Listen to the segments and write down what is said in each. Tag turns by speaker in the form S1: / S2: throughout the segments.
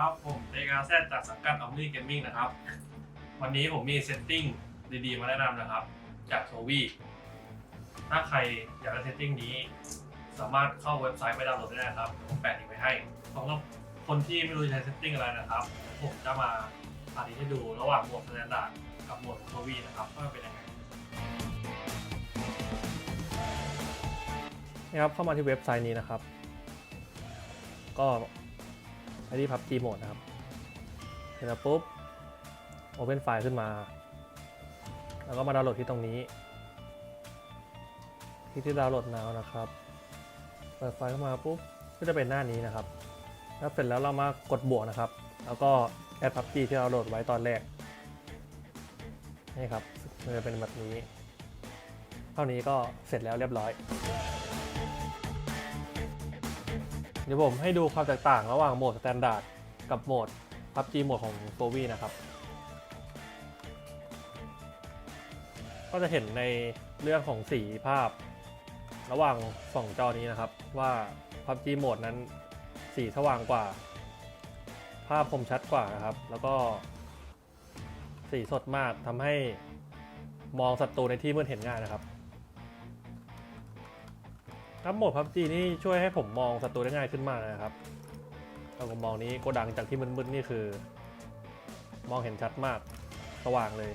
S1: ครับ ผมเอกาแซจากสังกัดออมนี่เกมมิ่งนะครับ วันนี้ผมมีเซตติ้งดีๆ มาแนะนำนะครับ จากโซวีถ้าใครอยากได้เซตติ้งนี้ สามารถเข้าเว็บไซต์ไปดาวน์โหลดได้นะครับผมแปะลิงก์ไว้ให้สำหรับคนที่ไม่รู้จะใช้เซตติ้งอะไรนะครับ ผมจะมาสาธิตให้ดูระหว่างโหมดสแตนดาร์ดกับโหมดโซวีนะครับว่าเป็นยังไง
S2: นี่ครับเข้ามาที่เว็บไซต์นี้นะครับ ก็ ไปที่ PUBG Mode นะครับเสร็จแล้วปุ๊บ Open File ขึ้นมา แล้วก็มาดาวน์โหลดที่ตรงนี้ ที่ที่ดาวน์โหลด now นะครับ เปิดไฟล์เข้ามาปุ๊บ ก็จะเป็นหน้านี้นะครับ แล้วเสร็จแล้วเรามากดบวกนะครับ แล้วก็แอด PUBG ที่เราโหลดไว้ตอนแรก นี่ครับมันจะเป็นแบบนี้ เท่านี้ก็เสร็จแล้วเรียบร้อย เดี๋ยวผมให้ดูความแตกต่างระหว่างโหมดสแตนดาร์ดกับโหมด PUBG โหมดของ f o v i นะครับ ก็จะเห็นในเรื่องของสีภาพ ระหว่างสองจอนี้นะครับ ว่า PUBG โหมดนั้นสีสว่างกว่า ภาพคมชัดกว่านะครับ แล้วก็ สีสดมากทำให้มองศัตรูในที่มืดเห็นง่ายนะครับ ครับโหมดพับจีนี่ช่วยให้ผมมองศัตรูได้ง่ายขึ้นมากนะครับถ้าผมมองนี้โกดังจากที่มืดๆนี่คือ มองเห็นชัดมากสว่างเลย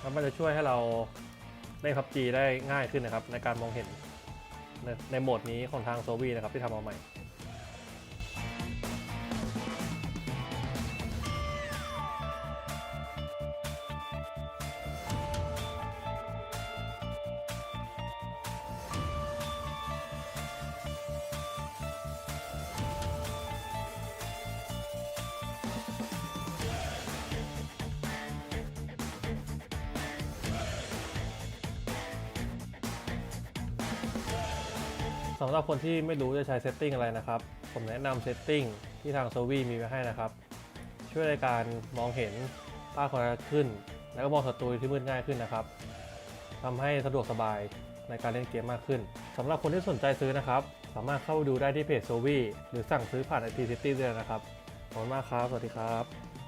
S2: แล้วมันจะช่วยให้เราเล่น PUBG ได้ง่ายขึ้นนะครับ ในการมองเห็นในในโหมดนี้ของทางโซวีนะครับที่ทำเอาใหม่ สำหรับคนที่ไม่รู้จะใช้เซตติ้งอะไรนะครับ ผมแนะนำเซตติ้งที่ทาง s o v i มีไว้ให้นะครับ ช่วยในการมองเห็นภาพคนขึ้น แล้วก็มองศัตรูที่มืดง่ายขึ้นนะครับทำให้สะดวกสบายในการเล่นเกมมากขึ้นสำหรับคนที่สนใจซื้อนะครับ สามารถเข้าไปดูได้ที่เพจ s o v i หรือสั่งซื้อผ่าน IP City ด้วยนะครับขอบคุณมากครับ สวัสดีครับ